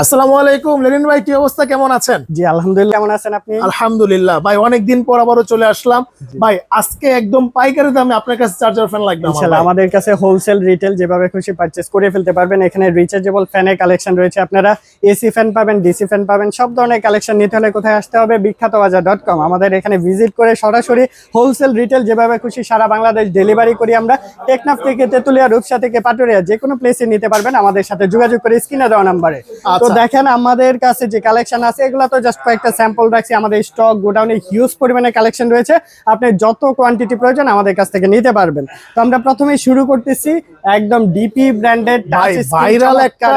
আসসালামু আলাইকুম লেনিন ভাই কি অবস্থা? কেমন আছেন? জি আলহামদুলিল্লাহ কেমন আছেন আপনি? আলহামদুলিল্লাহ। ভাই অনেকদিন পর আবারও চলে আসলাম। ভাই আজকে একদম পাইকারি দামে আপনার কাছে চার্জার ফ্যান লাগবে ইনশাআল্লাহ আমাদের কাছে হোলসেল রিটেল যেভাবে খুশি পারচেজ করে ফেলতে পারবেন। এখানে রিচার্জেবল ফ্যানের কালেকশন রয়েছে আপনারা। এসি ফ্যান পাবেন ডিসি ফ্যান পাবেন সব ধরনের কালেকশন নিতে হলে কোথায় আসতে হবে? বিখ্যাত বাজার ডট কম আমাদের এখানে ভিজিট করে সরাসরি হোলসেল রিটেল যেভাবে খুশি সারা বাংলাদেশ ডেলিভারি করি আমরা। টেকনাফ থেকে তেতুলিয়া রূপসা থেকে পাটুরিয়া যে কোনো প্লেসে নিতে পারবেন। আমাদের সাথে যোগাযোগ করে স্ক্রিনে দেওয়া নাম্বারে। তো আচ্ছা। দেখেন আমাদের কাছে যে কালেকশন আছে এগুলো তো জাস্ট কয়েকটা স্যাম্পল রাখছি আমাদের স্টক গোডাউনে হিউজ পরিমাণে কালেকশন রয়েছে আপনি যত কোয়ান্টিটি প্রয়োজন আমাদের কাছ থেকে নিতে পারবেন তো আমরা প্রথমে শুরু করতেছি একদম ডিপি ব্র্যান্ডেড ভাই ভাইরাল একটা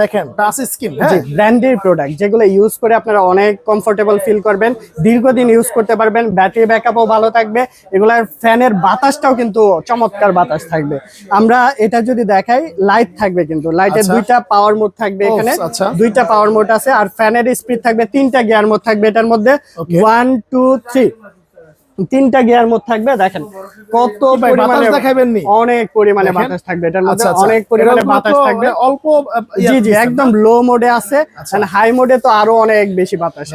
দেখেন টাচ স্ক্রিন জি ব্র্যান্ডের প্রোডাক্ট যেগুলো ইউজ করে আপনারা অনেক কমফোর্টেবল ফিল করবেন দীর্ঘদিন ইউজ করতে পারবেন ব্যাটারি ব্যাকআপও ভালো থাকবে এগুলার ফ্যানের বাতাসটাও কিন্তু চমৎকার বাতাস থাকবে আমরা এটা যদি দেখাই লাইট থাকবে কিন্তু লাইটের আচ্ছা। দুইটা পাওয়ার মোড থাকবে এখানে। দুইটা পাওয়ার মোড আছে আর ফ্যানের স্পিড থাকবে তিনটা গিয়ার মোড থাকবে এটার মধ্যে। ওয়ান টু থ্রি তিনটা গিয়ার মোড থাকবে দেখেন কত বাতাস পরিমাণে দেখাবেন অনেক পরিমাণে বাতাস থাকবে এটার মধ্যে আচ্ছা আচ্ছা। অনেক পরিমাণে বাতাস থাকবে। মানে অল্প জি জি একদম লো মোডে আছে আচ্ছা। হাই মোডে তো আরও অনেক বেশি বাতাস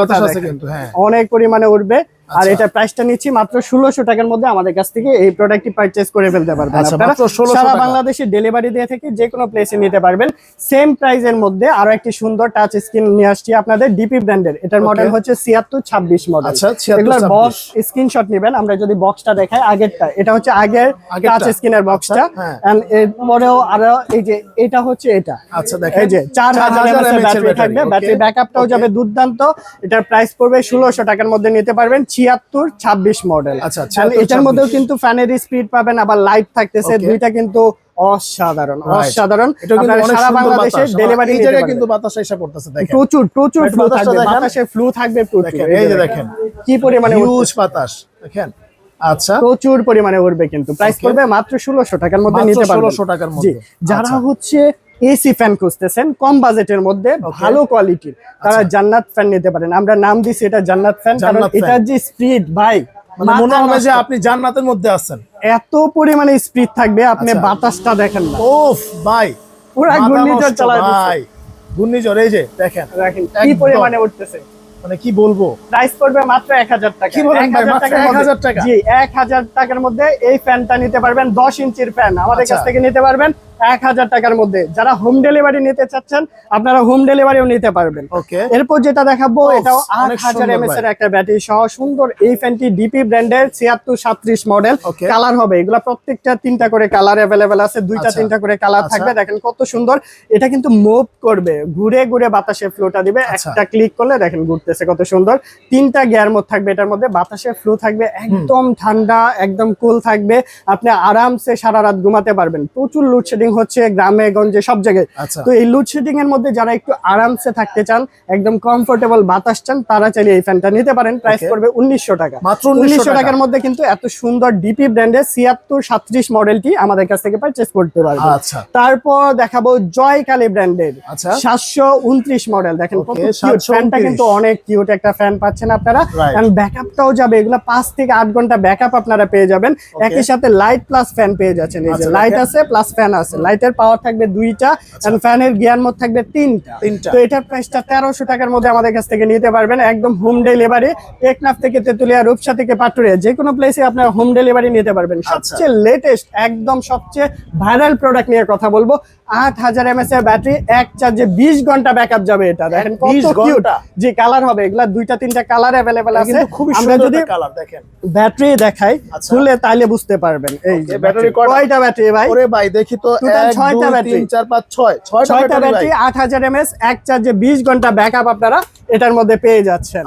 বাতাস আছে কিন্তু, হ্যাঁ। অনেক পরিমাণে উঠবে। আর আচ্ছা। এটা প্রাইসটা নিচ্ছি মাত্র ষোলোশো টাকার মধ্যে আমাদের কাছ থেকে এই প্রোডাক্টটি পারচেজ করে ফেলতে পারবেন আচ্ছা, আপনারা। মাত্র 1600 সারা টাকা। বাংলাদেশে ডেলিভারি দিয়ে থেকে যে কোনো প্লেসে নিতে পারবেন। সেম প্রাইজের মধ্যে আরও একটি সুন্দর টাচ স্ক্রিন নিয়ে আসছি আপনাদের ডিপি ব্র্যান্ডের এটার. মডেল হচ্ছে ছিয়াত্তর ছাব্বিশ মডেল আচ্ছা, 76, এগুলোর বক্স স্ক্রিনশট নেবেন। আমরা যদি বক্সটা দেখাই আগেরটা। এটা হচ্ছে আগের টাচ স্ক্রিনের বক্সটা এরপরেও আরও এই যে এটা হচ্ছে এটা। আচ্ছা দেখেন। এই যে চার হাজার 4000 এমএস mAh ব্যাটারি থাকবে। ব্যাটারি ব্যাকআপটাও। যাবে দুর্দান্ত। এটার প্রাইস পড়বে ষোলোশো টাকার মধ্যে নিতে পারবেন। ছিয়াত্তর ছাব্বিশ মডেল আচ্ছা, এটার মধ্যেও কিন্তু ফ্যানের স্পিড পাবেন আবার লাইট থাকতেছে দুইটা কিন্তু অসাধারণ অসাধারণ। কিন্তু আপনারা অনেক সারা বাংলাদেশে ডেলিভারি কিন্তু বাতাস এসে পড়তেছে প্রচুর প্রচুর ফ্লু থাকবে বাতাসে ফ্লু থাকবে প্রচুর। এই যে দেখেন। কি পরিমাণে হিউজ বাতাস দেখেন। আচ্ছা। প্রচুর পরিমাণে উঠবে কিন্তু। প্রাইস. পড়বে মাত্র ষোলোশো টাকার মধ্যে মাত্র নিতে পারবেন। 1600 টাকার মধ্যে। যারা আচ্ছা। হচ্ছে এসি ফ্যান খুঁজতেছেন কম বাজেটের মধ্যে ভালো কোয়ালিটির তারা আচ্ছা। জান্নাত ফ্যান নিতে পারেন। আমরা নাম দিছি এটা জান্নাত ফ্যান কারণ এটার যে স্পিড ভাই মানে মনে হবে যে আপনি জান্নাতের মধ্যে আছেন। এত পরিমাণে স্পিড থাকবে আপনি আচ্ছা। বাতাসটা দেখেন না। ওফ ভাই পুরা ঘূর্ণিঝড় চালায় ভাই ঘূর্ণিঝড় এই যে দেখেন। দেখেন কি। পরিমাণে উঠতেছে। মানে কি বলব? প্রাইস পড়বে মাত্র এক হাজার টাকা। কি বলেন ভাই, মাত্র 1000 টাকা? জি এক হাজার টাকার মধ্যে এই ফ্যানটা নিতে পারবেন। দশ ইঞ্চির ফ্যান আমাদের কাছ আচ্ছা। থেকে নিতে পারবেন। এক হাজার টাকার মধ্যে। যারা হোম ডেলিভারি নিতে চাচ্ছেন আপনারা হোম ডেলিভারিও নিতে পারবেন। ওকে। এরপর যেটা দেখাবো এটাও আট হাজার এমএস এর একটা ব্যাটারি সহ সুন্দর এই ফ্যানটি ডিপি ব্র্যান্ডের ছিয়াত্তর সাত্রিশ মডেল কালার হবে। এগুলা প্রত্যেকটা তিনটা করে কালার অ্যাভেলেবেল আছে। দুইটা আচ্ছা। তিনটা করে কালার আচ্ছা। থাকবে। দেখেন কত সুন্দর। এটা কিন্তু মুভ করবে। ঘুরে ঘুরে বাতাসে ফ্লোটা দিবে। আচ্ছা। একটা ক্লিক করলে দেখেন ঘুরতেছে কত সুন্দর। তিনটা গিয়ার মোড থাকবে এটার মধ্যে। বাতাসে ফ্লো থাকবে একদম ঠান্ডা একদম কুল থাকবে। আপনি আরামসে সারা রাত ঘুমাতে পারবেন। প্রচুর লোডশেডিং হচ্ছে গ্রামে গঞ্জে সব জায়গায়। আচ্ছা। তো এই লোডশেডিং এর মধ্যে যারা একটু আরামসে থাকতে চান একদম কমফোর্টেবল বাতাস চান তারা চাইলে এই ফ্যানটা নিতে পারেন। প্রাইস. পড়বে উনিশশো টাকা। মাত্র উনিশশো টাকার মধ্যে কিন্তু এত সুন্দর ডিপি ব্র্যান্ডের ছিয়াত্তর সাত্রিশ মডেলটি আমাদের কাছ থেকে পারচেস করতে পারবেন। আচ্ছা। তারপর দেখাবো জয়কালী ব্র্যান্ডের আচ্ছা। সাতশো উনত্রিশ মডেল দেখেন ফ্যানটা কিন্তু অনেক কিউট একটা ফ্যান পাচ্ছেন আপনারা। ব্যাকআপটাও যাবে। এগুলো পাঁচ থেকে আট ঘণ্টা ব্যাকআপ আপনারা পেয়ে যাবেন। একই সাথে লাইট প্লাস ফ্যান পেয়ে যাচ্ছেন। এই যে লাইট আছে প্লাস ফ্যান আছে। লাইটের পাওয়ার থাকবে দুইটা এন্ড ফ্যানের গিয়ার মোড থাকবে তিনটা। তো এটার প্রাইসটা তেরোশো টাকার মধ্যে আমাদের কাছ থেকে নিতে পারবেন। একদম হোম ডেলিভারি টেকনাফ থেকে তেতুলিয়া রূপসা থেকে পাটুরিয়া যে কোনো প্লেসে আপনার হোম ডেলিভারি নিতে পারবেন। আচ্ছা। সবচেয়ে লেটেস্ট একদম সবচেয়ে ভাইরাল প্রোডাক্ট নিয়ে কথা বলব আট হাজার এমএস এর ব্যাটারি এক চার্জে বিশ ঘণ্টা ব্যাকআপ যাবে এটা। দেখেন কত কিউট? জি কালার হবে। এগুলা দুইটা তিনটা কালার অ্যাভেলেবেল আছে। খুবই আমরা সুন্দর যদি কালার দেখেন। ব্যাটারি দেখাই আচ্ছা। খুলে তাইলে বুঝতে পারবেন। এই যে ব্যাটারি কয়টা? ব্যাটারি ভাই? ওরে ভাই দেখি তো ছয়টা দুই চার পাঁচ ছয়। ছয়টা ছয়টা ব্যাটারি ব্যাটারি আট হাজার এমএস এক চার্জে বিশ ঘণ্টা ব্যাকআপ আপনারা এটার মধ্যে পেয়ে যাচ্ছেন।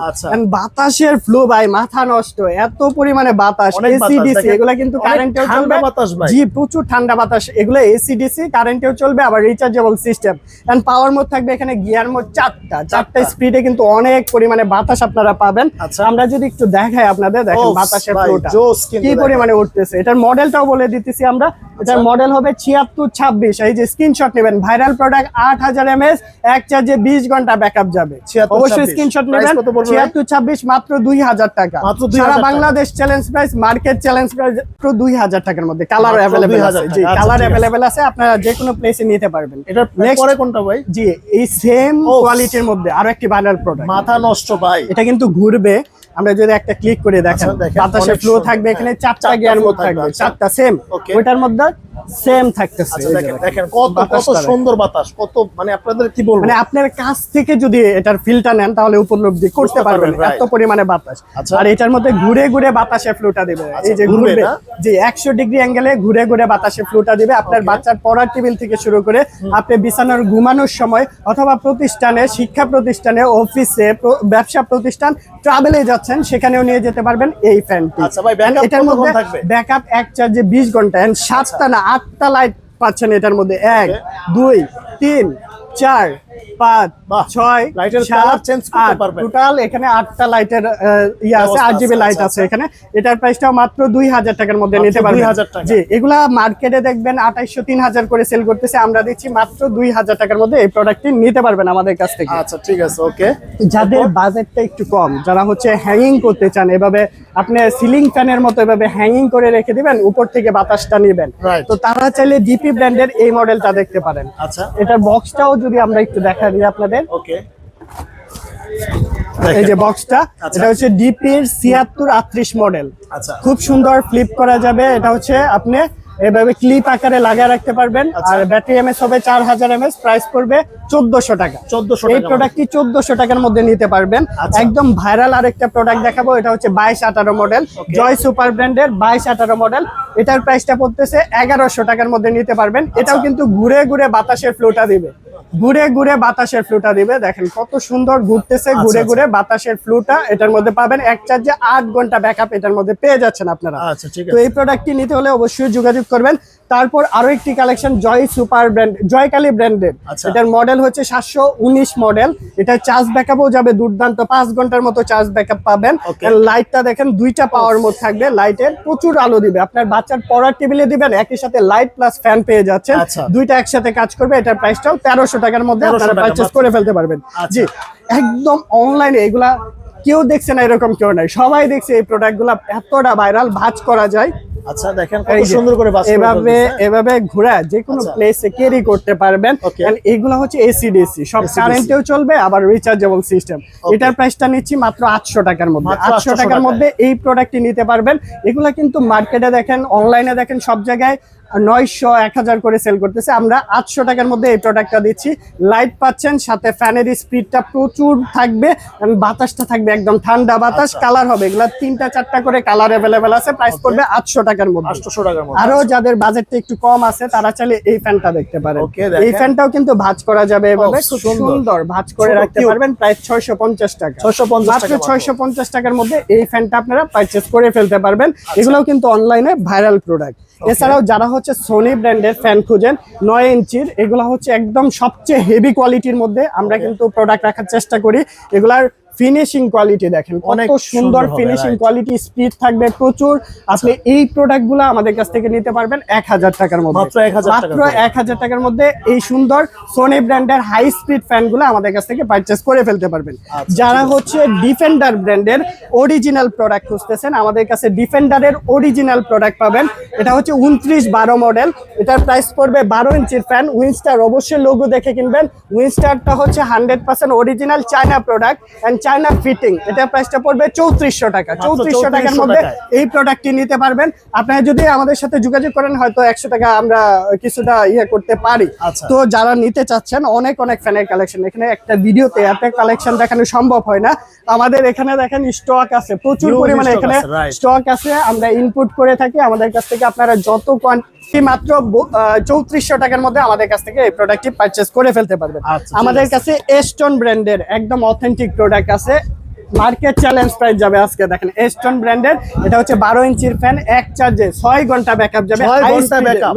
বাতাসের ফ্লো ভাই মাথা নষ্ট এত পরিমাণে বাতাস অনেক বাতাস, এসিডিসি দেখেন। কিন্তু কারেন্টেও চলবে। বাতাস জি প্রচুর ঠান্ডা বাতাস এগুলো এসিডিসি কারেন্টেও চলবে আবার rechargeable system and power mode থাকবে এখানে গিয়ার মোড চারটা। চারটা। স্পিডে কিন্তু অনেক পরিমাণে বাতাস আপনারা পাবেন। আচ্ছা। আমরা যদি একটু দেখাই আপনাদের দেখেন বাতাসের ফ্লোটা কি। পরিমাণে উঠতেছে? এটার মডেলটাও বলে দিতেছি আমরা। এটার মডেল হবে ছিয়াত্তর ছাব্বিশ। এই যে স্ক্রিনশট নেবেন ভাইরাল প্রোডাক্ট আট হাজার এমএস এক চার্জে বিশ ঘণ্টা ব্যাকআপ যাবে। 76, অবশ্যই স্ক্রিনশট নেবেন? ছিয়াত্তর ছাব্বিশ মাত্র দুই হাজার টাকা। সারা Bangladesh challenge price market challenge price মাত্র দুই হাজার টাকার মধ্যে। কালার অ্যাভেলেবেল আছে। জি আচ্ছা, কালার অ্যাভেলেবেল আছে। আপনারা যে কোনো প্লেসে নিতে পারবেন। পরে কোনটা ভাই? জি এই সেম কোয়ালিটির মধ্যে আরও একটি ভাইরাল প্রোডাক্ট মাথা নষ্ট ভাই। এটা কিন্তু ঘুরবে। আমরা যদি একটা ক্লিক করে দেখেন আচ্ছা, অনেক ফ্লো থাকবে এখানে হ্যাঁ, চারটা গিয়ার মোড থাকবে, আচ্ছা। চারটা সেম Okay. ওইটার মধ্যে সেম থাকতেছে। আচ্ছা দেখেন দেখেন কত কত সুন্দর বাতাস কত মানে আপনাদের কি বলব? মানে আপনার কাছ থেকে যদি এটার ফিলটা নেন তাহলে উপলব্ধি করতে পারবেন এত পরিমাণে বাতাস। আচ্ছা। আর এটার মধ্যে ঘুরে ঘুরে বাতাসে ফ্লুটা দিবে। আচ্ছা, এই যে ঘুরবে? যে একশো ডিগ্রি অ্যাঙ্গেলে ঘুরে ঘুরে বাতাসে ফ্লুটা দিবে। আপনার বাচ্চার পড়ার টেবিল থেকে শুরু করে আপনি বিছানার ঘুমানোর সময় অথবা প্রতিষ্ঠানে শিক্ষা প্রতিষ্ঠানে অফিসে ব্যবসা প্রতিষ্ঠান ট্রাভেলে যাচ্ছেন সেখানেও নিয়ে যেতে পারবেন এই ফ্যানটি। আচ্ছা এটার মধ্যে? ব্যাকআপ এক চার্জে বিশ ঘণ্টা। সাতটা না আটটা লাইট পাচ্ছেন এটার মধ্যে। এক দুই তিন চার পাঁচ ছয় লাইটের change করতে পারবেন। টোটাল এখানে আটটা লাইটের ইয়ে আছে আট জিবি লাইট আচ্ছা, আছে এখানে। এটার প্রাইসটাও মাত্র দুই হাজার টাকার মধ্যে নিতে পারবেন। জি এগুলা মার্কেটে দেখবেন আঠাইশশো তিন হাজার করে সেল করতেছে। আমরা দিচ্ছি মাত্র দুই হাজার টাকার মধ্যে এই প্রোডাক্টটি নিতে পারবেন আমাদের কাছ থেকে। আচ্ছা ঠিক আছে ওকে যাদের বাজেটটা একটু কম যারা হচ্ছে হ্যাঙ্গিং করতে চান এভাবে আপনি সিলিং ফ্যানের মতো এভাবে হ্যাঙ্গিং করে রেখে দিবেন উপর থেকে বাতাসটা নেবেন. তো তারা চাইলে ডিপি ব্র্যান্ডের এই মডেলটা দেখতে পারেন। আচ্ছা। এটার বক্সটাও যদি আমরা একটু দেখা দিই আপনাদের। ওকে। এই যে বক্সটা আচ্ছা। এটা হচ্ছে ডিপির ছিয়াত্তর আটত্রিশ মডেল আচ্ছা। খুব সুন্দর ফ্লিপ করা যাবে। এটা হচ্ছে আপনি এভাবে ক্লিপ আকারে লাগিয়ে রাখতে পারবেন। আচ্ছা। আর ব্যাটারি এমএস হবে চার হাজার এমএস প্রাইস পড়বে চোদ্দশো টাকা। চোদ্দশো এই প্রোডাক্টটি চোদ্দশো টাকার মধ্যে নিতে পারবেন। আচ্ছা। একদম ভাইরাল আরেকটা প্রোডাক্ট দেখাবো এটা হচ্ছে বাইশ আঠারো মডেল জয় সুপার ব্র্যান্ডের বাইশ আঠারো মডেল এটার প্রাইসটা পড়তেছে এগারোশো টাকার মধ্যে নিতে পারবেন। আচ্ছা। এটাও কিন্তু ঘুরে ঘুরে বাতাসের ফ্লোটা দিবে। ঘুরে ঘুরে বাতাসের ফ্লুটা দিবে। দেখেন কত সুন্দর ঘুরতেছে ঘুরে। ঘুরে বাতাসের ফ্লুটা এটার মধ্যে পাবেন। এক চার্জে আট ঘণ্টা ব্যাকআপ এটার মধ্যে পেয়ে যাচ্ছেন আপনারা। আচ্ছা ঠিক তো এই প্রোডাক্টটি নিতে হলে অবশ্যই যোগাযোগ করবেন। তারপর আরও একটি collection Joy super brand Joykali ব্র্যান্ডের। এটার মডেল হচ্ছে সাতশো উনিশ মডেল এটা চার্জ ব্যাকআপও যাবে দুর্দান্ত। পাঁচ ঘণ্টার মতো চার্জ ব্যাকআপ পাবেন. লাইটটা দেখেন দুইটা পাওয়ার মোড থাকবে। লাইটের প্রচুর আলো দিবে। আপনার বাচ্চার পড়ার টেবিলে দিবেন একই সাথে লাইট প্লাস ফ্যান পেয়ে যাচ্ছেন। আচ্ছা। দুইটা একসাথে কাজ করবে। এটার প্রাইসটাও তেরোশো টাকার মধ্যে 1300 আপনারা পারচেস করে ফেলতে পারবেন। আচ্ছা। জি। একদম অনলাইনে এগুলা কেউ দেখছে না এরকম কেউ নাই। সবাই দেখছে এই প্রোডাক্টগুলো এতটা ভাইরাল ভাজ করা যায়। আচ্ছা দেখেন কত সুন্দর করে বাস এভাবে এভাবে ঘোরা যে কোনো আচ্ছা। প্লেসে ক্যারি করতে পারবেন। এন্ড এগুলো হচ্ছে এসি ডিসি সব কারেন্টেও চলবে আবার রিচার্জেবল সিস্টেম এটার প্রাইসটা নিচ্ছি মাত্র আটশো টাকার মধ্যে। আটশো 800 টাকার মধ্যে এই প্রোডাক্টটি নিতে পারবেন। এগুলা কিন্তু মার্কেটে দেখেন অনলাইনে দেখেন সব জায়গায় নয়শো এক হাজার করে সেল করতেছে। আমরা আটশো টাকার মধ্যে এই প্রোডাক্টটা দিচ্ছি। লাইট পাচ্ছেন সাথে ফ্যানের স্পিডটা প্রচুর থাকবে বাতাসটা থাকবে একদম ঠান্ডা বাতাস আচ্ছা। কালার হবে। এগুলা তিনটা চারটা করে কালার অ্যাভেলেবেল আছে প্রাইস পড়বে আটশো টাকার মধ্যে। 800 টাকার মধ্যে। আরও যাদের বাজেটটা একটু কম আছে তারা চাইলে এই ফ্যানটা দেখতে পারেন। এই ফ্যানটাও কিন্তু ভাঁজ করা যাবে এভাবে Oh, খুব সুন্দর। ভাঁজ করে রাখতে পারবেন প্রায় ছয়শো পঞ্চাশ টাকা। 650 মাত্র টাকা মাত্র। ছয়শো পঞ্চাশ টাকার মধ্যে এই ফ্যানটা আপনারা পারচেস করে ফেলতে পারবেন। আচ্ছা। এগুলোও কিন্তু অনলাইনে ভাইরাল প্রোডাক্ট এছাড়াও যারা হচ্ছে সোনি ব্র্যান্ডের ফ্যান খুঁজেন নয় ইঞ্চির এগুলো হচ্ছে একদম সবচেয়ে হেভি কোয়ালিটির মধ্যে আমরা কিন্তু প্রোডাক্ট রাখার চেষ্টা করি। এগুলার ফিনিশিং কোয়ালিটি দেখেন অনেক কত সুন্দর ফিনিশিং কোয়ালিটি স্পিড থাকবে প্রচুর। আপনি এই প্রোডাক্টগুলো আমাদের কাছ থেকে নিতে পারবেন এক হাজার টাকার মধ্যে। মাত্র 1000 টাকা মাত্র করে। এক হাজার টাকার মধ্যে এই সুন্দর সোনি ব্র্যান্ডের হাই স্পিড ফ্যানগুলো আমাদের কাছ থেকে পারচেস করে ফেলতে পারবেন। আচ্ছা, যারা হচ্ছে ডিফেন্ডার ব্র্যান্ডের অরিজিনাল প্রোডাক্ট খুঁজতেছেন আমাদের কাছে ডিফেন্ডারের অরিজিনাল প্রোডাক্ট পাবেন। এটা হচ্ছে উনত্রিশ বারো মডেল এটার প্রাইস পড়বে বারো ইঞ্চির ফ্যান উইনস্টার অবশ্যই লোগো দেখে কিনবেন। উইনস্টারটা হচ্ছে hundred percent original China product and China fitting এটার প্রাইসটা পড়বে চৌত্রিশশো টাকা। চৌত্রিশশো টাকার মধ্যে এই প্রোডাক্টটি নিতে পারবেন। আপনারা যদি আমাদের সাথে যোগাযোগ করেন হয়তো একশো টাকা আমরা কিছুটা ইয়ে করতে পারি। আচ্ছা। তো যারা নিতে চাচ্ছেন অনেক অনেক ফ্যানের কালেকশন এখানে একটা ভিডিওতে এত কালেকশন দেখানো সম্ভব হয় না। আমাদের এখানে দেখেন স্টক আছে প্রচুর পরিমাণে এখানে স্টক আছে। আমরা ইনপুট করে থাকি। আমাদের কাছ থেকে আপনারা যত কোয়ান্টিটি মাত্র চৌত্রিশশো টাকার মধ্যে আমাদের কাছ থেকে এই প্রোডাক্টটি পারচেস করে ফেলতে পারবেন। আচ্ছা, আমাদের কাছে এস্টন ব্র্যান্ডের একদম অথেন্টিক প্রোডাক্ট আছে। মার্কেট চ্যালেঞ্জ প্রাইস যাবে আজকে দেখেন এস্টন ব্র্যান্ডের এটা হচ্ছে বারো ইঞ্চির ফ্যান এক চার্জে ছয় ঘণ্টা ব্যাকআপ যাবে?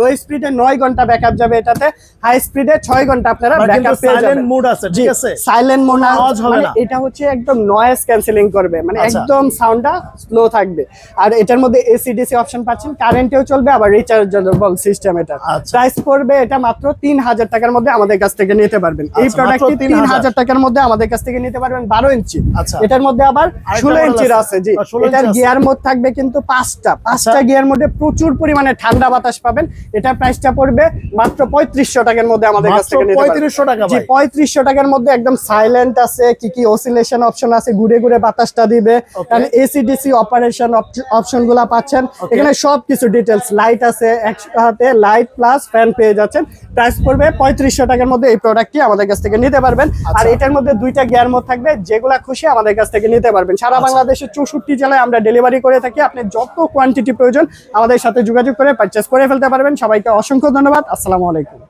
লো স্পিডে নয় ঘণ্টা ব্যাকআপ যাবে এটাতে হাই স্পিডে ছয় ঘণ্টা আপনারা ব্যাকআপ পেয়ে সাইলেন্ট যাবেন মুড আছে ঠিক আছে সাইলেন্ট মোড হবে এটা হচ্ছে একদম নয়েজ ক্যান্সেলিং করবে মানে আচ্ছা। একদম সাউন্ডটা স্লো থাকবে আর এটার মধ্যে এসি ডিসি অপশন পাচ্ছেন কারেন্টেও চলবে আবার রিচার্জেবল সিস্টেম এটা আচ্ছা। প্রাইস পড়বে এটা মাত্র তিন হাজার টাকার মধ্যে আমাদের কাছ থেকে নিতে পারবেন এই আচ্ছা, প্রোডাক্টটি 3,000 তিন হাজার টাকার মধ্যে আমাদের কাছ থেকে নিতে পারবেন বারো ইঞ্চি আচ্ছা। এটার মধ্যে আবার ষোলো ইঞ্চির আছে। জি। এটার গিয়ার মোড থাকবে কিন্তু পাঁচটা। পাঁচটা আচ্ছা। গিয়ার মধ্যে প্রচুর পরিমাণে ঠান্ডা বাতাস পাবেন। এটার প্রাইসটা পড়বে মাত্র পঁয়ত্রিশশো টাকার মধ্যে আমাদের কাছ থেকে পঁয়ত্রিশশো টাকা জি পঁয়ত্রিশশো টাকার মধ্যে একদম সাইলেন্ট আছে কি কি অসিলেশন অপশন আছে ঘুরে ঘুরে বাতাসটা দিবে। কারণ এসি ডিসি অপারেশন অপশনগুলা পাচ্ছেন। এখানে সব কিছু ডিটেলস লাইট আছে একসাথে লাইট প্লাস ফ্যান পেয়ে যাচ্ছেন। প্রাইস পড়বে পঁয়ত্রিশশো টাকার মধ্যে এই প্রোডাক্টটি আমাদের কাছ থেকে নিতে পারবেন। আর আচ্ছা। এটার মধ্যে দুইটা গিয়ার মোড থাকবে যেগুলা খুশি আমাদের কাছ থেকে নিতে পারবেন। সারা আচ্ছা। বাংলাদেশের চৌষট্টি জেলায় আমরা ডেলিভারি করে থাকি। আপনি যত কোয়ান্টিটি প্রয়োজন আমাদের সাথে যোগাযোগ করে পারচেস করে ফেলতে পারবেন। সবাইকে অসংখ্য ধন্যবাদ। আসসালামু আলাইকুম।